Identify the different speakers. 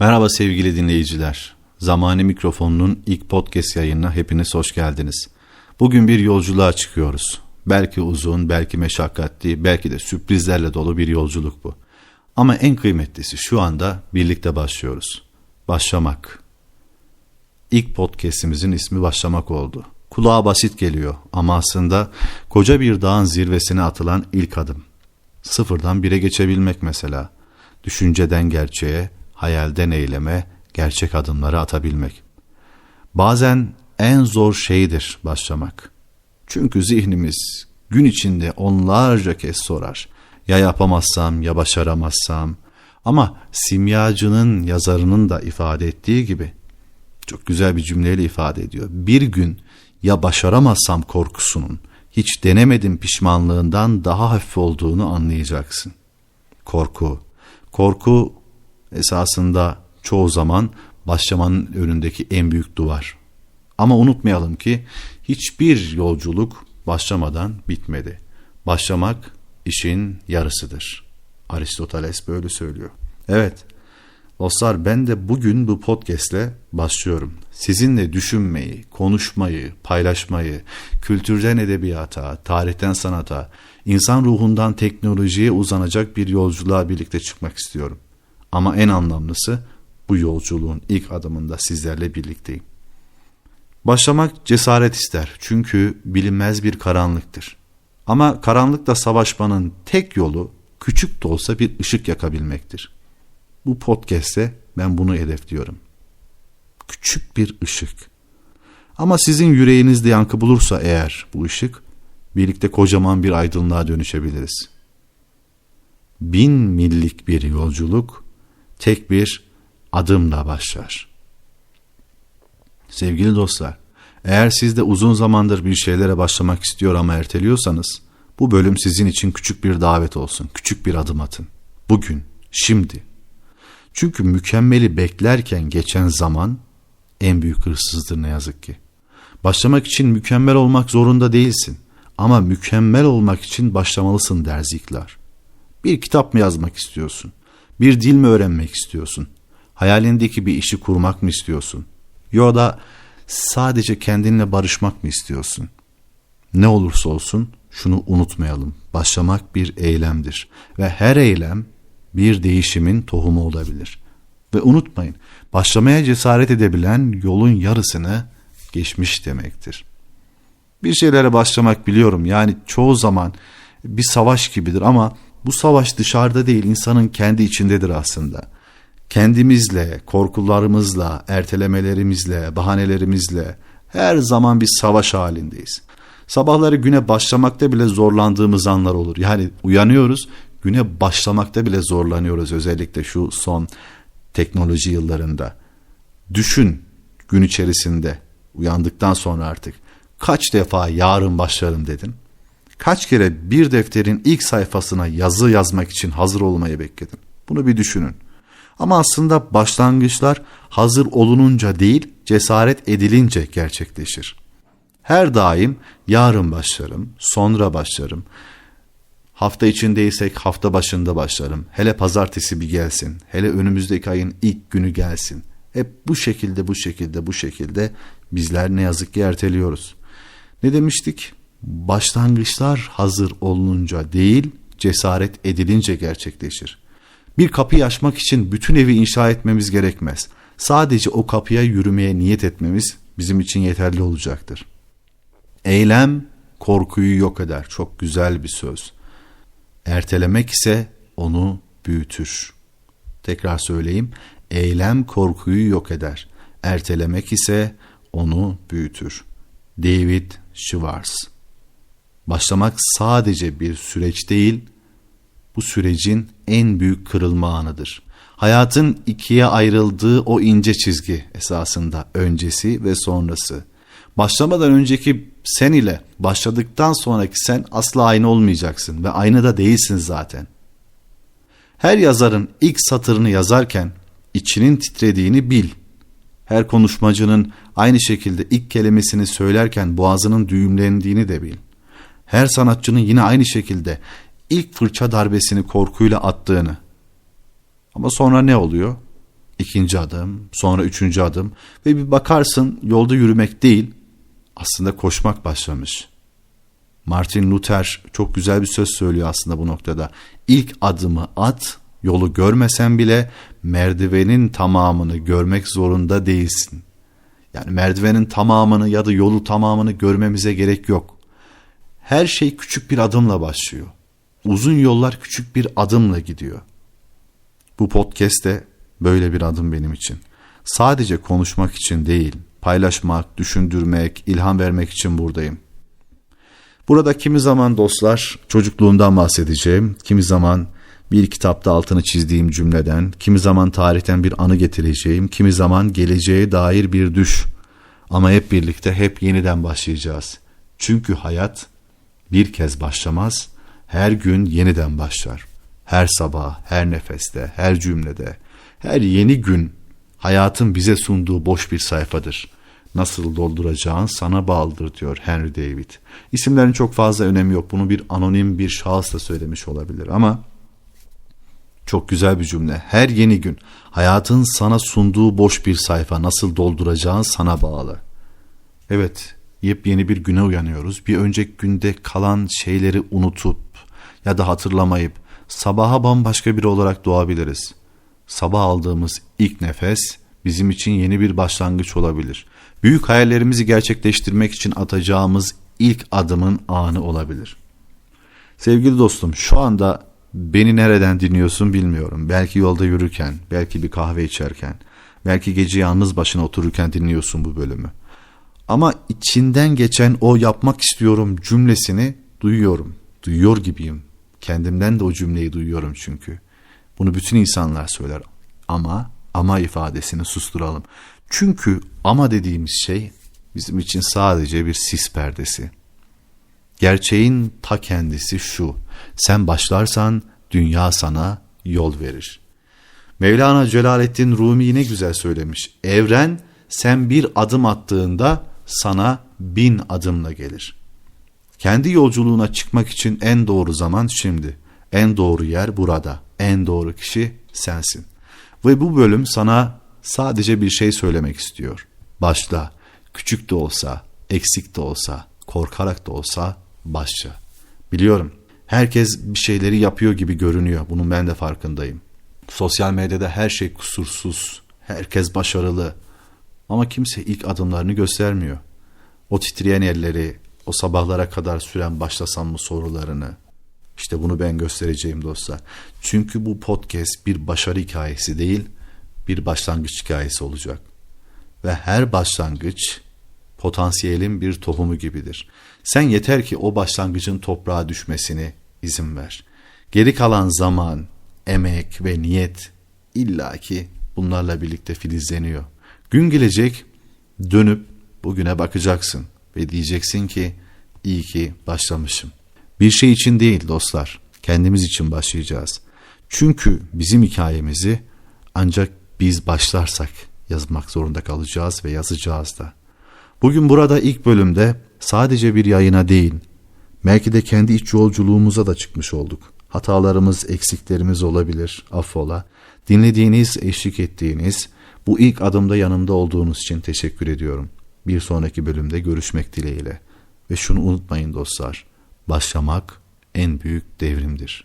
Speaker 1: Merhaba sevgili dinleyiciler. Zamani Mikrofon'un ilk podcast yayınına hepiniz hoş geldiniz. Bugün bir yolculuğa çıkıyoruz. Belki uzun, belki meşakkatli, belki de sürprizlerle dolu bir yolculuk bu. Ama en kıymetlisi şu anda birlikte başlıyoruz. Başlamak. İlk podcast'imizin ismi Başlamak oldu. Kulağa basit geliyor ama aslında koca bir dağın zirvesine atılan ilk adım. Sıfırdan bire geçebilmek mesela. Düşünceden gerçeğe, hayalden eyleme, gerçek adımları atabilmek. Bazen en zor şeydir başlamak. Çünkü zihnimiz gün içinde onlarca kez sorar. Ya yapamazsam ya başaramazsam. Ama simyacının yazarının da ifade ettiği gibi çok güzel bir cümleyle ifade ediyor. Bir gün ya başaramazsam korkusunun hiç denemedim pişmanlığından daha hafif olduğunu anlayacaksın. Korku. Korku esasında çoğu zaman başlamanın önündeki en büyük duvar. Ama unutmayalım ki hiçbir yolculuk başlamadan bitmedi. Başlamak işin yarısıdır. Aristoteles böyle söylüyor. Evet, dostlar ben de bugün bu podcastle başlıyorum. Sizinle düşünmeyi, konuşmayı, paylaşmayı, kültürden edebiyata, tarihten sanata, insan ruhundan teknolojiye uzanacak bir yolculuğa birlikte çıkmak istiyorum. Ama en anlamlısı bu yolculuğun ilk adımında sizlerle birlikteyim. Başlamak cesaret ister çünkü bilinmez bir karanlıktır. Ama karanlıkla savaşmanın tek yolu küçük de olsa bir ışık yakabilmektir. Bu podcast'te ben bunu hedefliyorum. Küçük bir ışık. Ama sizin yüreğinizde yankı bulursa eğer bu ışık, birlikte kocaman bir aydınlığa dönüşebiliriz. Bin millik bir yolculuk tek bir adımla başlar. Sevgili dostlar, eğer siz de uzun zamandır bir şeylere başlamak istiyor ama erteliyorsanız, bu bölüm sizin için küçük bir davet olsun, küçük bir adım atın. Bugün, şimdi. Çünkü mükemmeli beklerken geçen zaman en büyük hırsızdır ne yazık ki. Başlamak için mükemmel olmak zorunda değilsin. Ama mükemmel olmak için başlamalısın der Ziklar. Bir kitap mı yazmak istiyorsun? Bir dil mi öğrenmek istiyorsun? Hayalindeki bir işi kurmak mı istiyorsun? Ya da sadece kendinle barışmak mı istiyorsun? Ne olursa olsun şunu unutmayalım. Başlamak bir eylemdir ve her eylem bir değişimin tohumu olabilir. Ve unutmayın, başlamaya cesaret edebilen yolun yarısını geçmiş demektir. Bir şeylere başlamak biliyorum yani çoğu zaman bir savaş gibidir ama bu savaş dışarıda değil insanın kendi içindedir aslında. Kendimizle, korkularımızla, ertelemelerimizle, bahanelerimizle her zaman bir savaş halindeyiz. Sabahları güne başlamakta bile zorlandığımız anlar olur. Yani uyanıyoruz, güne başlamakta bile zorlanıyoruz özellikle şu son teknoloji yıllarında. Düşün gün içerisinde uyandıktan sonra artık kaç defa yarın başlarım dedin? Kaç kere bir defterin ilk sayfasına yazı yazmak için hazır olmayı bekledin? Bunu bir düşünün. Ama aslında başlangıçlar hazır olununca değil, cesaret edilince gerçekleşir. Her daim yarın başlarım, sonra başlarım. Hafta içindeysek hafta başında başlarım. Hele pazartesi bir gelsin. Hele önümüzdeki ayın ilk günü gelsin. Hep bu şekilde bu şekilde bu şekilde bizler ne yazık ki erteliyoruz. Ne demiştik? Başlangıçlar hazır olununca değil, cesaret edilince gerçekleşir. Bir kapıyı açmak için bütün evi inşa etmemiz gerekmez. Sadece o kapıya yürümeye niyet etmemiz bizim için yeterli olacaktır. Eylem korkuyu yok eder. Çok güzel bir söz. Ertelemek ise onu büyütür. Tekrar söyleyeyim. Eylem korkuyu yok eder. Ertelemek ise onu büyütür. David Schwartz Başlamak sadece bir süreç değil, bu sürecin en büyük kırılma anıdır. Hayatın ikiye ayrıldığı o ince çizgi esasında öncesi ve sonrası. Başlamadan önceki sen ile başladıktan sonraki sen asla aynı olmayacaksın ve aynı da değilsin zaten. Her yazarın ilk satırını yazarken içinin titrediğini bil. Her konuşmacının aynı şekilde ilk kelimesini söylerken boğazının düğümlendiğini de bil. Her sanatçının yine aynı şekilde ilk fırça darbesini korkuyla attığını. Ama sonra ne oluyor? ikinci adım, sonra üçüncü adım ve bir bakarsın yolda yürümek değil, aslında koşmak başlamış. Martin Luther çok güzel bir söz söylüyor aslında bu noktada. İlk adımı at, yolu görmesen bile merdivenin tamamını görmek zorunda değilsin. Yani merdivenin tamamını ya da yolu tamamını görmemize gerek yok. Her şey küçük bir adımla başlıyor. Uzun yollar küçük bir adımla gidiyor. Bu podcast de böyle bir adım benim için. Sadece konuşmak için değil, paylaşmak, düşündürmek, ilham vermek için buradayım. Burada kimi zaman dostlar çocukluğumdan bahsedeceğim, kimi zaman bir kitapta altını çizdiğim cümleden, kimi zaman tarihten bir anı getireceğim, kimi zaman geleceğe dair bir düş. Ama hep birlikte hep yeniden başlayacağız. Çünkü hayat bir kez başlamaz, her gün yeniden başlar. Her sabah, her nefeste, her cümlede, her yeni gün hayatın bize sunduğu boş bir sayfadır. Nasıl dolduracağın sana bağlıdır diyor Henry David. İsimlerin çok fazla önemi yok. Bunu bir anonim bir şahıs da söylemiş olabilir ama çok güzel bir cümle. Her yeni gün hayatın sana sunduğu boş bir sayfa nasıl dolduracağın sana bağlı. Evet, yepyeni bir güne uyanıyoruz. Bir önceki günde kalan şeyleri unutup ya da hatırlamayıp sabaha bambaşka biri olarak doğabiliriz. Sabah aldığımız ilk nefes bizim için yeni bir başlangıç olabilir. Büyük hayallerimizi gerçekleştirmek için atacağımız ilk adımın anı olabilir. Sevgili dostum, şu anda beni nereden dinliyorsun bilmiyorum. Belki yolda yürürken, belki bir kahve içerken, belki gece yalnız başına otururken dinliyorsun bu bölümü. Ama içinden geçen o yapmak istiyorum cümlesini duyuyorum. Duyuyor gibiyim. Kendimden de o cümleyi duyuyorum çünkü. Bunu bütün insanlar söyler. Ama ama ifadesini susturalım. Çünkü ama dediğimiz şey bizim için sadece bir sis perdesi. Gerçeğin ta kendisi şu. Sen başlarsan dünya sana yol verir. Mevlana Celaleddin Rumi ne güzel söylemiş. Evren sen bir adım attığında sana bin adımla gelir. Kendi yolculuğuna çıkmak için en doğru zaman şimdi. En doğru yer burada. En doğru kişi sensin. Ve bu bölüm sana sadece bir şey söylemek istiyor. Başla. Küçük de olsa, eksik de olsa, korkarak da olsa başla. Biliyorum. Herkes bir şeyleri yapıyor gibi görünüyor. Bunun ben de farkındayım. Sosyal medyada her şey kusursuz. Herkes başarılı. Ama kimse ilk adımlarını göstermiyor. O titreyen elleri, o sabahlara kadar süren başlasam mı sorularını. İşte bunu ben göstereceğim dostlar. Çünkü bu podcast bir başarı hikayesi değil, bir başlangıç hikayesi olacak. Ve her başlangıç potansiyelin bir tohumu gibidir. Sen yeter ki o başlangıcın toprağa düşmesini izin ver. Geri kalan zaman, emek ve niyet illaki bunlarla birlikte filizleniyor. Gün gelecek dönüp bugüne bakacaksın ve diyeceksin ki iyi ki başlamışım. Bir şey için değil dostlar, kendimiz için başlayacağız. Çünkü bizim hikayemizi ancak biz başlarsak yazmak zorunda kalacağız ve yazacağız da. Bugün burada ilk bölümde sadece bir yayına değil, belki de kendi iç yolculuğumuza da çıkmış olduk. Hatalarımız, eksiklerimiz olabilir, affola. Dinlediğiniz, eşlik ettiğiniz, bu ilk adımda yanımda olduğunuz için teşekkür ediyorum. Bir sonraki bölümde görüşmek dileğiyle. Ve şunu unutmayın dostlar, başlamak en büyük devrimdir.